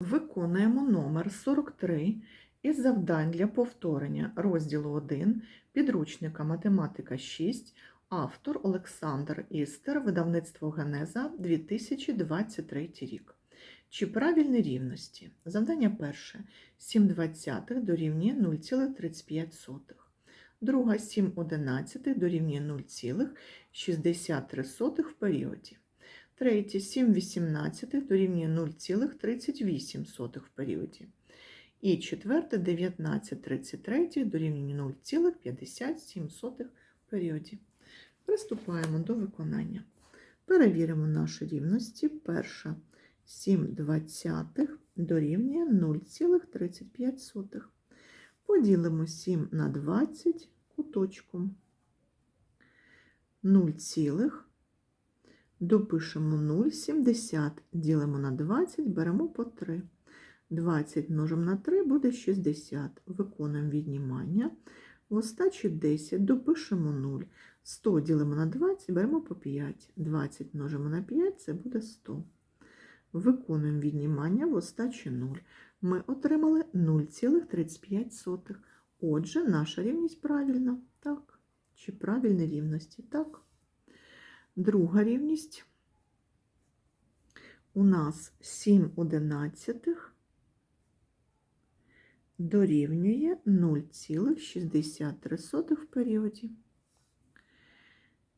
Виконуємо номер 43 із завдань для повторення розділу 1 підручника Математика 6, автор Олександр Істер, видавництво Генеза 2023 рік. Чи правильні рівності? Завдання перше. 7 двадцятих дорівнює 0,35. Друга 7 одинадцятих дорівнює 0,63 в періоді. Третє 7 18 дорівнює 0,38 в періоді. І четверте 19 33 дорівнює 0,57 в періоді. Приступаємо до виконання. Перевіримо наші рівності. Перша 7 двадцятих дорівнює 0,35. Поділимо 7 на 20 куточком. 0, Допишемо 0, 70, ділимо на 20, беремо по 3. 20 множимо на 3 буде 60. Виконуємо віднімання. В остачі 10 допишемо 0. 100 ділимо на 20, беремо по 5. 20 множимо на 5, це буде 100. Виконуємо віднімання в остачі 0. Ми отримали 0,35. Отже, наша рівність правильна. Так. Чи правильні рівності? Так. Друга рівність у нас 7 одинадцятих дорівнює 0,63 в періоді.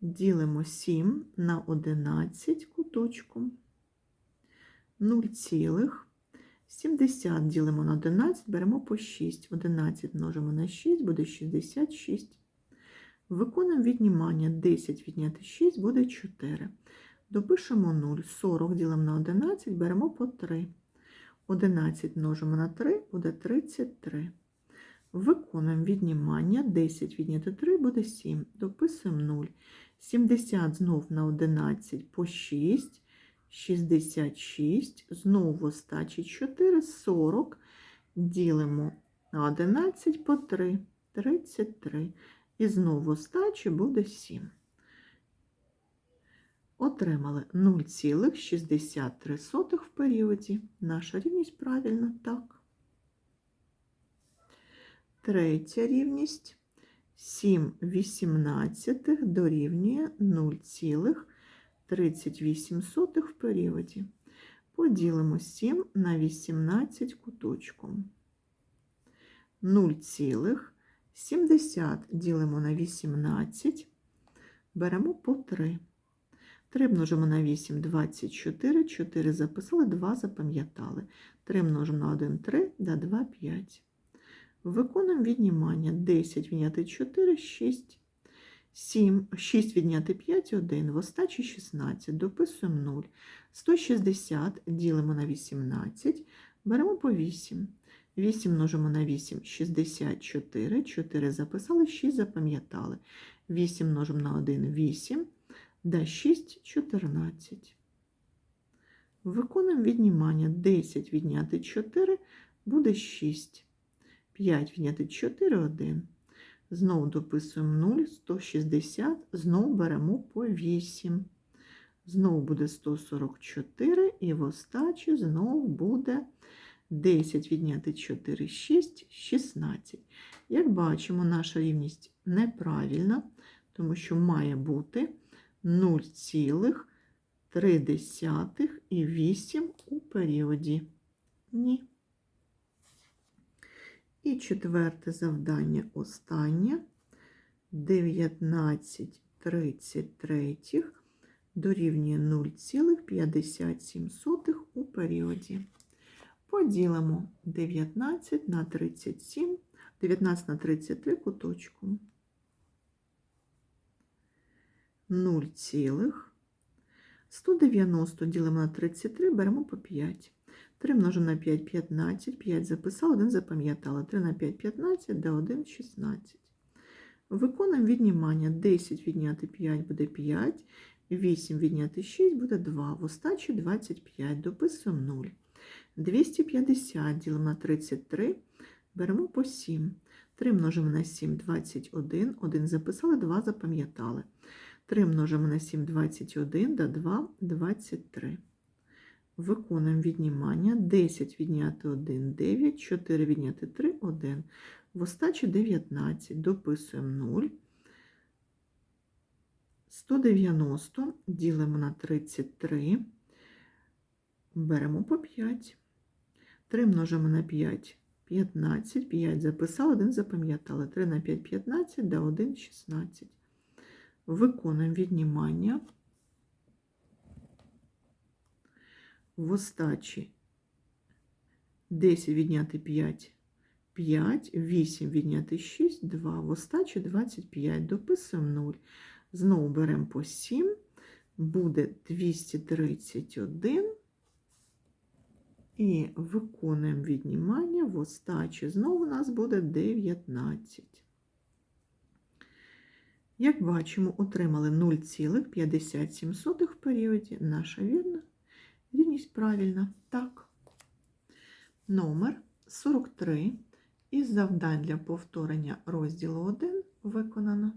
Ділимо 7 на 11 куточком. 0,70 ділимо на 11, беремо по 6. 11 множимо на 6, буде 66. Виконуємо віднімання 10 відняти 6 буде 4. Допишемо 0. 40 ділимо на 11, беремо по 3. 11 множимо на 3 буде 33. Виконуємо віднімання 10 відняти 3 буде 7. Дописуємо 0. 70 знов на 11 по 6. 66. Знову остачі 4, 40. Ділимо на 11 по 3, 33. І знову стачі буде 7. Отримали 0,63 в періоді. Наша рівність правильна, так. Третя рівність 7 18 дорівнює 0,38 в періоді. Поділимо 7 на 18 куточком. 0, 70 ділимо на 18, беремо по 3. 3 множимо на 8, 24, 4 записали, 2 запам'ятали. 3 множимо на 1, 3, да 2, 5. Виконуємо віднімання. 10 відняти 4, 6. 7, 6 відняти 5, 1. В остачі 16. Дописуємо 0. 160 ділимо на 18, беремо по 8. 8 множимо на 8 64, 4 записали, 6 запам'ятали. 8 множимо на 1 8, да 6 14. Виконуємо віднімання 10 відняти 4 буде 6. 5 відняти 4 1. Знову дописуємо 0, 160, знову беремо по 8. Знову буде 144, і в остачі знову буде 10 відняти 4, 6, 16. Як бачимо, наша рівність неправильна, тому що має бути 0,3 і 8 у періоді. Ні. І четверте завдання останнє. 19,33 дорівнює 0,57 у періоді. Поділимо 19 на 37, 19 на 33 куточку. 0, 190 ділимо на 33, беремо по 5. 3 множимо на 5 15, 5 записали, 1 запам'ятали. 3 на 5 15, да 1 16. Виконуємо віднімання. 10 відняти 5 буде 5, 8 відняти 6 буде 2. В остачі 25. Дописуємо 0. 250 ділимо на 33, беремо по 7. 3 множимо на 7 21, 1 записали, 2 запам'ятали. 3 множимо на 7 21, да 2 23. Виконуємо віднімання. 10 відняти 1 – 9, 4 відняти 3 – 1. В остачі 19. Дописуємо 0. 190 ділимо на 33. Беремо по 5. 3 множимо на 5 – 15. 5 записали, 1 запам'ятали. 3 на 5 – 15, да 1 – 16. Виконуємо віднімання. В остачі 10 відняти 5 – 5, 8 відняти 6 – 2. В остачі 25. Дописуємо 0. Знову беремо по 7. Буде 231. І виконуємо віднімання. В остачі знову у нас буде 19. Як бачимо, отримали 0,57 в періоді. Наша вірна рівність правильна. Так. Номер 43 із завдань для повторення розділу 1 виконано.